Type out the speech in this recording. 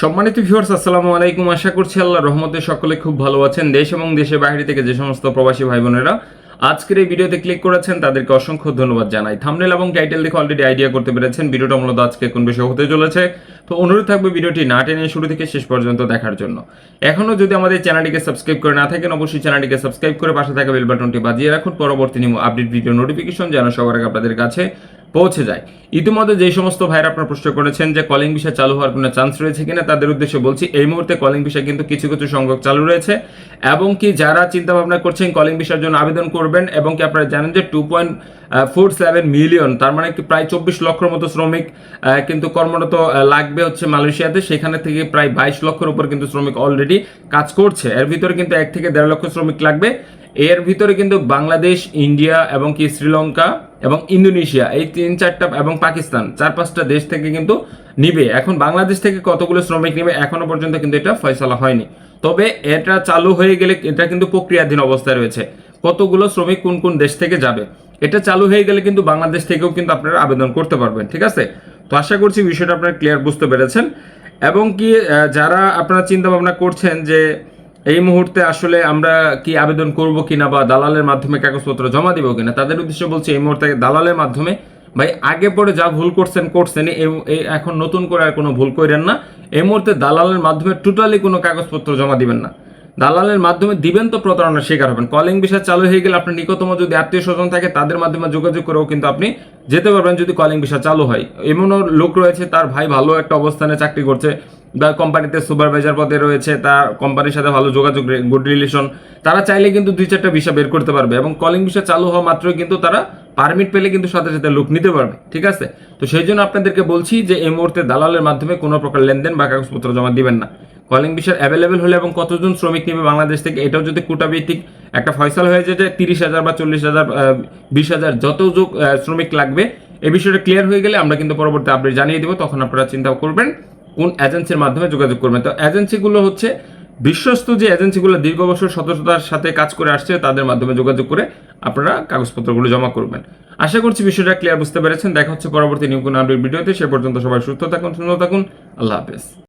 সম্মানিত ভিউয়ার্স আসসালামু আলাইকুম। আশা করছি আল্লাহ রহমতে সকলে খুব ভালো আছেন। দেশ এবং দেশের বাইরে থেকে যে সমস্ত প্রবাসী ভাই বোনেরা আজকের এই ভিডিওতে ক্লিক করেছেন, তাদেরকে অসংখ্য ধন্যবাদ জানাই। থামনেল এবং টাইটেল দেখে অলরেডি আইডিয়া করতে পেরেছেন। ভিডিওটা মূলত আজকে কোন বিষয় হতে চলেছে? তো অনুরোধ থাকবে ভিডিওটি না টেনে শুরু থেকে শেষ পর্যন্ত দেখার জন্য। এখনও যদি আমাদের চ্যানেলটিকে সাবস্ক্রাইব করে না থাকেন, অবশ্যই চ্যানেলটিকে সাবস্ক্রাইব করে পাশে থাকা বেল বাটনটি বাজিয়ে রাখুন। পরবর্তী নিউ আপডেট ভিডিও নোটিফিকেশন যেন সবার আগে আপনাদের কাছে পৌঁছে যায়। ইতিমধ্যে যে সমস্ত ভাইরা আপনার প্রশ্ন করেছেন যে কলিং বিষয় চালু হওয়ার কোনো চান্স রয়েছে কিনা, তাদের উদ্দেশ্যে বলছি, এই মুহূর্তে কলিং বিষয় কিন্তু কিছু কিছু সংখ্যক চালু রয়েছে এবং কি যারা চিন্তা ভাবনা করছেন কলিং বিষয়ের জন্য আবেদন করবেন এবং কি আপনারা জানেন যে two point four seven million তার মানে কি প্রায় চব্বিশ লক্ষের মতো শ্রমিক কিন্তু কর্মরত লাগবে হচ্ছে মালয়েশিয়াতে। সেখানে থেকে প্রায় বাইশ লক্ষের উপর কিন্তু শ্রমিক অলরেডি কাজ করছে। এর ভিতরে কিন্তু এক থেকে দেড় লক্ষ শ্রমিক লাগবে। এর ভিতরে কিন্তু বাংলাদেশ, ইন্ডিয়া এবং কি শ্রীলঙ্কা এবং ইন্দোনেশিয়া, এই তিন চারটা এবং পাকিস্তান, চার পাঁচটা দেশ থেকে কিন্তু নিবে। এখন বাংলাদেশ থেকে কতগুলো শ্রমিক নিবে এখনও পর্যন্ত কিন্তু এটা ফয়সলা হয়নি। তবে এটা চালু হয়ে গেলে এটা কিন্তু প্রক্রিয়াধীন অবস্থায় রয়েছে। কতগুলো শ্রমিক কোন কোন দেশ থেকে যাবে? এটা চালু হয়ে গেলে কিন্তু বাংলাদেশ থেকেও কিন্তু আপনারা আবেদন করতে পারবেন, ঠিক আছে? তো আশা করছি বিষয়টা আপনারা ক্লিয়ার বুঝতে পেরেছেন। এবং কি যারা আপনারা চিন্তা ভাবনা করছেন যে এই মুহূর্তে আসলে আমরা কি আবেদন করব কিনা বা দালালের মাধ্যমে কাগজপত্র জমা দিব কিনা, তাদের উদ্দেশ্যে বলছি এই মুহূর্তে দালালের মাধ্যমে। ভাই, আগে পরে যা ভুল করছেন করছেন এখন নতুন করে আর কোনো ভুল করেন না। এই মুহূর্তে দালালের মাধ্যমে টোটালি কোনো কাগজপত্র জমা দিবেন না। দালালের মাধ্যমে দিবেন তো প্রতারণার শিকার হবেন। কলিং বিষয় চালু হয়ে গেলে আপনার নিকটতম যদি আত্মীয় স্বজন থাকে, তাদের মাধ্যমে যোগাযোগ করেও কিন্তু আপনি যেতে পারবেন যদি কলিং বিষয় চালু হয়। এমনও লোক রয়েছে, তার ভাই ভালো একটা অবস্থানে চাকরি করছে, বা কোম্পানিতে সুপারভাইজার পদে রয়েছে, তার কোম্পানির সাথে ভালো যোগাযোগ গুড রিলেশন তারা চাইলে কিন্তু দুই চারটা ভিসা বের করতে পারবে এবং কলিং বিষয় চালু হওয়া মাত্রই কিন্তু তারা পারমিট পেলে কিন্তু সাথে সাথে লোক নিতে পারবে, ঠিক আছে? তো সেই জন্য আপনাদেরকে বলছি যে, এই মুহূর্তে দালালের মাধ্যমে কোনো প্রকার লেনদেন বা কাগজপত্র জমা দিবেন না। কলিং বিষয় অ্যাভেলেবেল হলে এবং কতজন শ্রমিক নেবে বাংলাদেশ থেকে, এটাও যদি কোটা ভিত্তিক একটা ফয়সাল হয়ে যায় যে তিরিশ হাজার বা চল্লিশ হাজার বিশ হাজার যত যোগ শ্রমিক লাগবে এই বিষয়টা ক্লিয়ার হয়ে গেলে আমরা কিন্তু পরবর্তী আপডেট জানিয়ে দেবো, তখন আপনারা চিন্তা করবেন কোন এজেন্সির মাধ্যমে যোগাযোগ করবেন। তো এজেন্সিগুলো হচ্ছে বিশ্বস্ত যে এজেন্সিগুলো দীর্ঘ বছর সততার সাথে কাজ করে আসছে, তাদের মাধ্যমে যোগাযোগ করে আপনারা কাগজপত্রগুলো জমা করবেন। আশা করছি বিষয়টা ক্লিয়ার বুঝতে পেরেছেন। দেখা হচ্ছে পরবর্তী নিউ আপডেট ভিডিওতে। সে পর্যন্ত সবাই সুস্থ থাকুন, সুন্দর থাকুন। আল্লাহ হাফেজ।